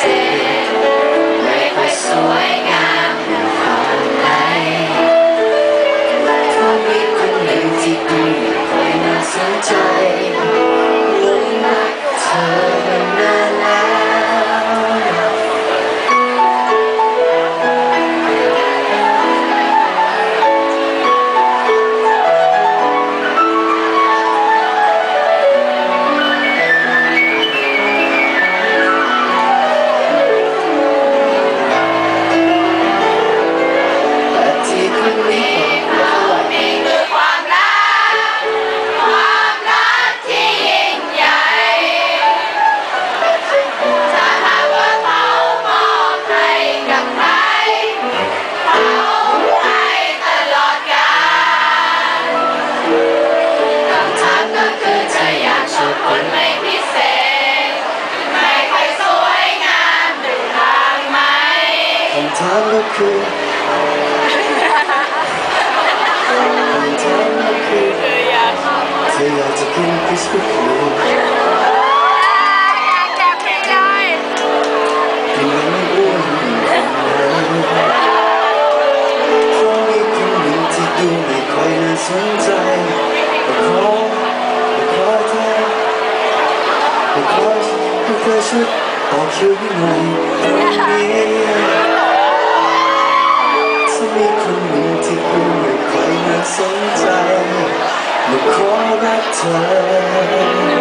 sin, break my soul. ธออยากจะกินคิสปี้ครีมแกเพลงได้กินแล้วไม่อ้วนเหมือนกันเพราะมีคนหนึ่งที่ดูไม่ค่อยน่าสนใจแต่ขอแต่ขอเธอแต่ขอให้เธอช่วยต่อคิวให้หน่อยตรงนี้ สนใจและขอรักเธอ